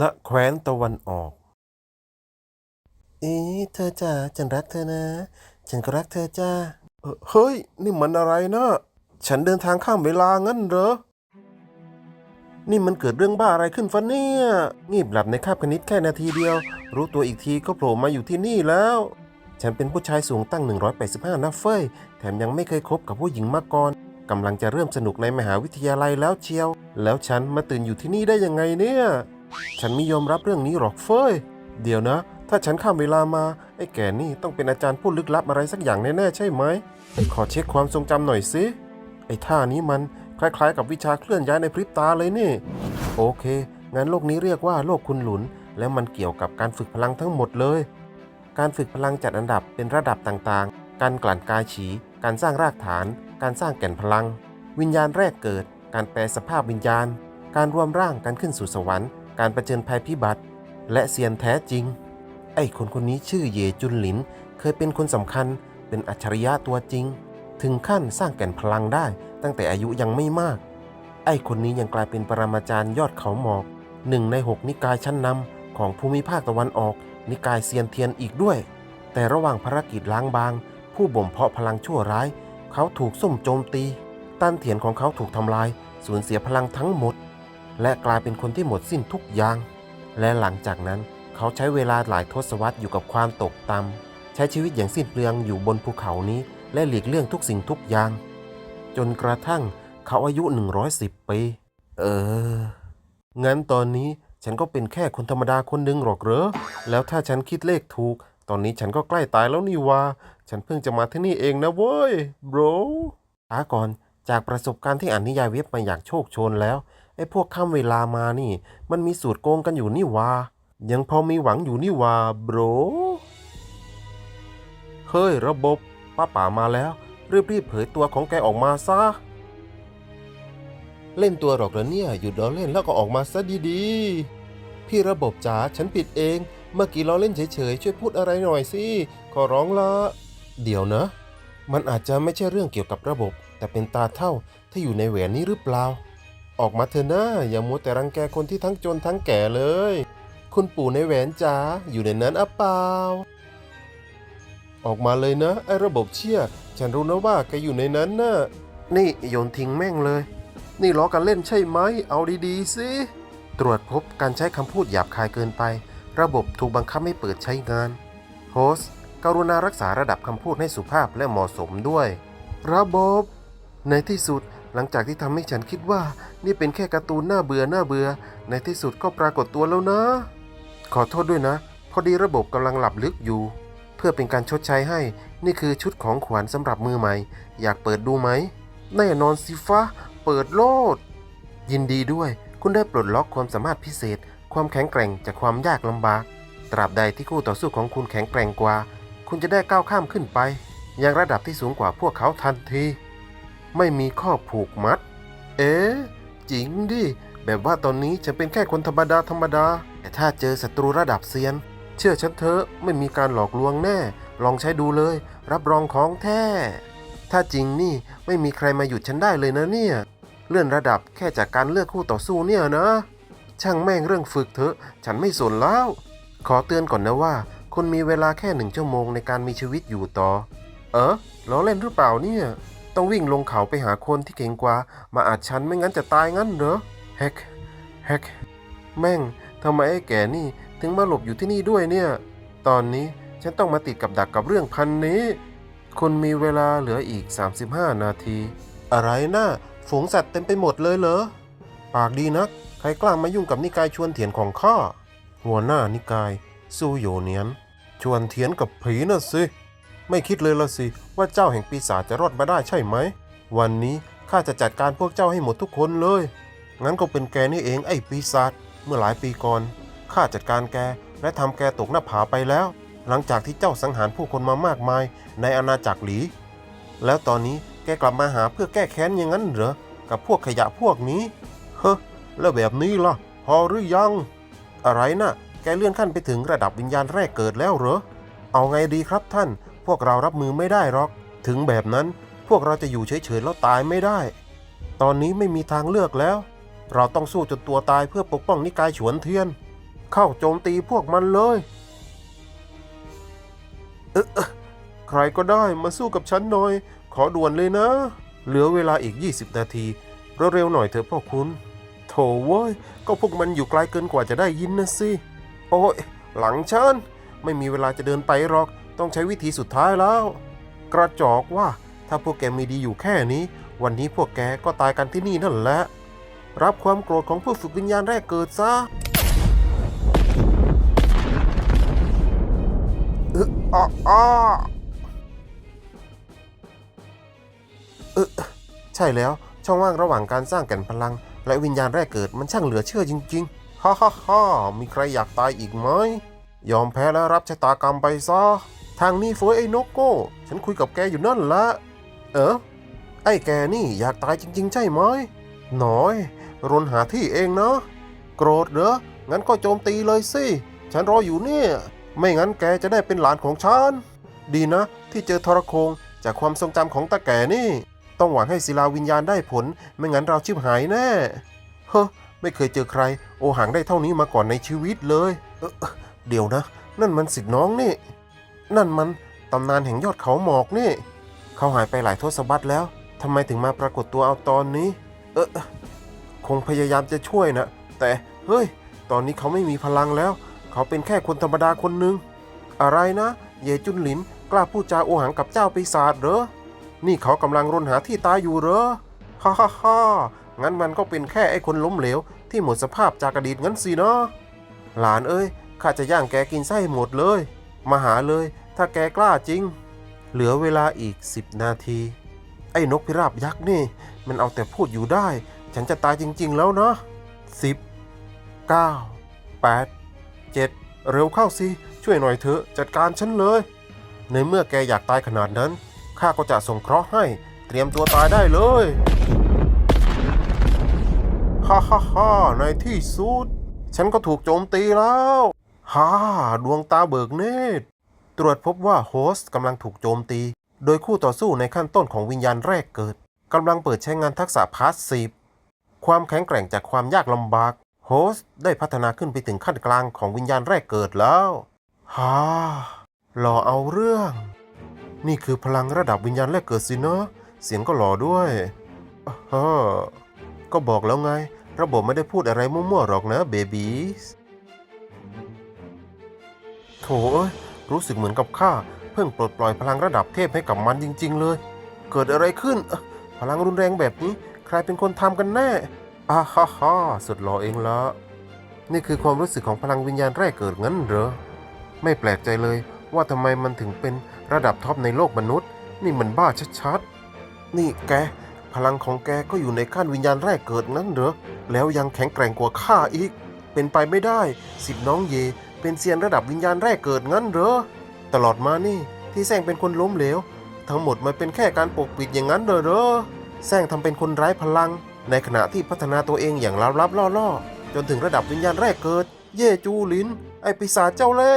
ณแคว้นตะวันออก เอ๊ะเธอจ้าฉันรักเธอนะ ฉันก็รักเธอจ้าเอ่อเฮ้ย นี่มันอะไรนะฉันเดินทางข้ามเวลางั้นเหรอ นี่มันเกิดเรื่องบ้าอะไรขึ้นฟะเนี่ยงีบหลับในคาบคณิตแค่นาทีเดียว รู้ตัวอีกทีก็โผล่มาอยู่ที่นี่แล้ว ฉันเป็นผู้ชายสูงตั้ง 185 นะเฟ้ย แถมยังไม่เคยคบกับผู้หญิงมาก่อนกำลังจะเริ่มสนุกในมหาวิทยาลัยแล้วเชียว แล้วฉันมาตื่นอยู่ที่นี่ได้ยังไงเนี่ย ฉันไม่ยอมรับเรื่องนี้หรอกเฟยเดี๋ยวนะ ถ้าฉันข้ามเวลามา ไอ้แก่นี่ต้องเป็นอาจารย์ผู้ลึกลับอะไรสักอย่างแน่ๆใช่ไหม ขอเช็คความทรงจำหน่อยสิไอ้ท่านี้มันคล้ายๆ กับวิชาเคลื่อนย้ายในพริบตาเลยนี่ โอเค งั้นโลกนี้เรียกว่าโลกคุณหลุน แล้วมันเกี่ยวกับการฝึกพลังทั้งหมดเลย การฝึกพลังจัดอันดับเป็นระดับต่างๆ การกลั่นกายฉี การสร้างรากฐาน การสร้างแก่นพลัง วิญญาณแรกเกิด การแปลสภาพวิญญาณ การรวมร่างการขึ้นสู่สวรรค์ การประเจิญภัยพิบัติ และเซียนแท้จริง ไอ้คนคนนี้ชื่อเยจุนหลิน เคยเป็นคนสำคัญ เป็นอัจฉริยะตัวจริง ถึงขั้นสร้างแก่นพลังได้ ตั้งแต่อายุยังไม่มาก ไอ้คนนี้ยังกลายเป็นปรมาจารย์ยอดเขาหมอกหนึ่งในหกนิกายชั้นนำของภูมิภาคตะวันออก นิกายเซียนเทียนอีกด้วย แต่ระหว่างภารกิจล้างบาง ผู้บ่มเพาะพลังชั่วร้าย เขาถูกส้มโจมตี ต้านเถียนของเขาถูกทำลาย สูญเสียพลังทั้งหมด และกลายเป็นคนที่หมดสิ้นทุกอย่าง และหลังจากนั้นเขาใช้เวลาหลายทศวรรษอยู่กับความตกต่ำใช้ชีวิตอย่างสิ้นเปลืองอยู่บนภูเขานี้ และหลีกเลี่ยงทุกสิ่งทุกอย่าง จนกระทั่งเขาอายุ 110 ปี เออ งั้นตอนนี้ฉันก็เป็นแค่คนธรรมดาคนหนึ่งหรอกเหรอ แล้วถ้าฉันคิดเลขถูก ตอนนี้ฉันก็ใกล้ตายแล้วนี่วาฉันเพิ่งจะมาที่นี่เองนะเว้ยบรช้าก่อน จากประสบการณ์ที่อ่านนิยายเว็บมาอย่างโชคชนแล้วไอ้พวกข้ามเวลามานี่ มันมีสูตรโกงกันอยู่นี่วายังพอมีหวังอยู่นี่วาบรเฮ้ยระบบป้าป๋ามาแล้ว รีบๆเผยตัวของแกออกมาซะ เล่นตัวหรอกเหรอเนี่ยหยุดล้อเล่นแล้วก็ออกมาซะดีๆ พี่ระบบจ๋าฉันผิดเอง เมื่อกี้ล้อเล่นเฉยๆช่วยพูดอะไรหน่อยสิขอร้องละ เดี๋ยวนะ มันอาจจะไม่ใช่เรื่องเกี่ยวกับระบบ แต่เป็นตาเท่าที่อยู่ในแหวนนี้หรือเปล่า ออกมาเถอะนะอย่ามัวแต่รังแกคนที่ทั้งจนทั้งแก่เลย คุณปู่ในแหวนจ๋าอยู่ในนั้นอะเปล่า ออกมาเลยนะไอ้ระบบเชี่ยฉันรู้นะว่าแกอยู่ในนั้นนะนี่โยนทิ้งแม่งเลย นี่ล้อกันเล่นใช่ไหมเอาดีๆสิตรวจพบการใช้คำพูดหยาบคายเกินไป ระบบถูกบังคับให้เปิดใช้งาน โฮสต์กรุณารักษาระดับคำพูดให้สุภาพและเหมาะสมด้วย ระบบ ในที่สุดหลังจากที่ทำให้ฉันคิดว่า นี่เป็นแค่การ์ตูนน่าเบื่อน่าเบื่อ ในที่สุดก็ปรากฏตัวแล้วนะ ขอโทษด้วยนะ พอดีระบบกำลังหลับลึกอยู่ เพื่อเป็นการชดใช้ให้ นี่คือชุดของขวัญสำหรับมือใหม่ อยากเปิดดูไหมแน่นอนสิฟ้าเปิดโลด ยินดีด้วย คุณได้ปลดล็อกความสามารถพิเศษ ความแข็งแกร่งจากความยากลำบาก ตราบใดที่คู่ต่อสู้ของคุณแข็งแกร่งกว่า คุณจะได้ก้าวข้ามขึ้นไป ยังระดับที่สูงกว่าพวกเขาทันที ไม่มีข้อผูกมัด เอ๊ะจริงดิ แบบว่าตอนนี้ฉันเป็นแค่คนธรรมดาธรรมดา แต่ถ้าเจอศัตรูระดับเซียน เชื่อฉันเถอะไม่มีการหลอกลวงแน่ ลองใช้ดูเลย รับรองของแท้ ถ้าจริงนี่ไม่มีใครมาหยุดฉันได้เลยนะเนี่ย เลื่อนระดับแค่จากการเลือกคู่ต่อสู้เนี่ยนะ ช่างแม่งเรื่องฝึกเถอะ ฉันไม่สนแล้ว ขอเตือนก่อนนะว่าคุณมีเวลาแค่หนึ่งชั่วโมงในการมีชีวิตอยู่ต่อ เออล้อเล่นหรือเปล่าเนี่ย ต้องวิ่งลงเขาไปหาคนที่เก่งกว่า มาอาจฉันไม่งั้นจะตายงั้นเหรอแฮกแฮกแม่งทำไมไอ้แก่นี่ถึงมาหลบอยู่ที่นี่ด้วยเนี่ย ตอนนี้ฉันต้องมาติดกับดักกับเรื่องพันนี้ คุณมีเวลาเหลืออีก 35 นาที อะไรนะฝูงสัตว์เต็มไปหมดเลยเหรอ ปากดีนัก ใครกล้ามายุ่งกับนิกายชวนเถียนของข้าหัวหน้านิกายสู้โยเนียน ชวนเถียนกับผีน่ะสิ ไม่คิดเลยละสิ ว่าเจ้าแห่งปีศาจจะรอดมาได้ใช่ไหม วันนี้ข้าจะจัดการพวกเจ้าให้หมดทุกคนเลย งั้นก็เป็นแกนี่เองไอ้ปีศาจ เมื่อหลายปีก่อนข้าจัดการแกและทำแกตกหน้าผาไปแล้ว หลังจากที่เจ้าสังหารผู้คนมามากมายในอาณาจักรหลี แล้วตอนนี้แกกลับมาหาเพื่อแก้แค้นอย่างนั้นเหรอ กับพวกขยะพวกนี้ เฮ้แล้วแบบนี้ล่ะ พอหรือยัง อะไรนะ่ะ แกเลื่อนขั้นไปถึงระดับวิญญาณแรกเกิดแล้วเหรอ เอาไงดีครับท่าน พวกเรารับมือไม่ได้หรอก ถึงแบบนั้นพวกเราจะอยู่เฉยๆแล้วตายไม่ได้ ตอนนี้ไม่มีทางเลือกแล้ว เราต้องสู้จนตัวตายเพื่อปกป้องนิกายฉวนเทียน เข้าโจมตีพวกมันเลยเอ๊ะเอ๊ะใครก็ได้มาสู้กับฉันหน่อย ขอด่วนเลยนะ เหลือเวลาอีก 20 นาทีเร็วๆหน่อยเถอะพ่อคุณ โถเว้ย ก็พวกมันอยู่ไกลเกินกว่าจะได้ยินนะสิ โอ้ย หลังฉัน ไม่มีเวลาจะเดินไปหรอก ต้องใช้วิธีสุดท้ายแล้ว กระจอกว่าถ้าพวกแกมีดีอยู่แค่นี้ วันนี้พวกแกก็ตายกันที่นี่นั่นแหละ รับความโกรธของผู้ฝึกวิญญาณแรกเกิดซะเอออ้ออ้อเออใช่แล้วช่องว่างระหว่างการสร้างแก่นพลัง และวิญญาณแรกเกิดมันช่างเหลือเชื่อจริงๆฮ่าฮ่าฮ่ามีใครอยากตายอีกไหมยอมแพ้แล้วรับชะตากรรมไปซะ ทางนี้เฟยไอ้นกโก้ ฉันคุยกับแกอยู่นั่นละ เออไอ้แกนี่อยากตายจริง ๆ ใช่ไหมหน่อย รนหาที่เองเนาะโกรธเหรอ งั้นก็โจมตีเลยสิ ฉันรออยู่เนี่ย ไม่งั้นแกจะได้เป็นหลานของฉัน ดีนะ ที่เจอทรโคงจากความทรงจำของตาแก่นี่ ต้องหวังให้ศิลาวิญญาณได้ผล ไม่งั้นเราชิบหายแน่ เฮ้อไม่เคยเจอใคร โอหังได้เท่านี้มาก่อนในชีวิตเลยเเดี๋ยวนะ นั่นมันสิทธิ์น้องนี่ นั่นมันตำนานแห่งยอดเขาหมอกนี่ เขาหายไปหลายทศวรรษแล้วทำไมถึงมาปรากฏตัวเอาตอนนี้ เออคงพยายามจะช่วยนะ แต่เฮ้ย ตอนนี้เขาไม่มีพลังแล้ว เขาเป็นแค่คนธรรมดาคนหนึ่งอะไรนะ เยจุนหลิน กล้าพูดจาโอหังกับเจ้าปีศาจเหรอ นี่เขากำลังรนหาที่ตายอยู่เหรอ ฮ่าฮ่าฮ่างั้นมันก็เป็นแค่ไอ้คนล้มเหลว ที่หมดสภาพจากอดีตงั้นสินะหลานเอ้ยข้าจะย่างแกกินไส้หมดเลย มาหาเลย ถ้าแกกล้าจริง เหลือเวลาอีก10นาที ไอ้นกพิราบยักษ์นี่ มันเอาแต่พูดอยู่ได้ ฉันจะตายจริง ๆ แล้วนะ10 9 8 7เร็วเข้าสิ ช่วยหน่อยเถอะจัดการฉันเลย ในเมื่อแกอยากตายขนาดนั้นข้าก็จะส่งเคราะห์ให้ เตรียมตัวตายได้เลยฮ่าฮ่าฮ่าในที่สุด ฉันก็ถูกโจมตีแล้ว ฮ่า ดวงตาเบิกเนตร ตรวจพบว่าโฮสต์กำลังถูกโจมตี โดยคู่ต่อสู้ในขั้นต้นของวิญญาณแรกเกิดกำลังเปิดใช้งานทักษะพาสซีฟความแข็งแกร่งจากความยากลำบาก โฮสต์ได้พัฒนาขึ้นไปถึงขั้นกลางของวิญญาณแรกเกิดแล้วฮ่ารอเอาเรื่อง นี่คือพลังระดับวิญญาณแรกเกิดสินะเสียงก็หล่อด้วยเฮ้อก็บอกแล้วไง ระบบไม่ได้พูดอะไรมั่วๆหรอกนะเบบีส ถเอ้ยรู้สึกเหมือนกับข้าเพิ่งปลดปล่อยพลังระดับเทพให้กับมันจริง ๆ เลย เกิดอะไรขึ้น พลังรุนแรงแบบนี้ ใครเป็นคนทำกันแน่อาฮ่าฮ่าสุดหล่อเองละนี่คือความรู้สึกของพลังวิญญาณแรกเกิดงั้นเหรอ ไม่แปลกใจเลยว่าทำไมมันถึงเป็นระดับท็อปในโลกมนุษย์ นี่มันบ้าชัดๆ นี่แก พลังของแกก็อยู่ในขั้นวิญญาณแรกเกิดงั้นเหรอ แล้วยังแข็งแกร่งกว่าข้าอีก เป็นไปไม่ได้ สิบน้องเย เป็นเซียนระดับวิญญาณแรกเกิดงั้นเหรอ ตลอดมานี่ที่แซงเป็นคนล้มเหลว ทั้งหมดมันเป็นแค่การปกปิดอย่างนั้นเหรอแซงทำเป็นคนไร้พลัง ในขณะที่พัฒนาตัวเองอย่างลับๆล่อๆ จนถึงระดับวิญญาณแรกเกิด เย่จูหลิน ไอปีศาจเจ้าเล่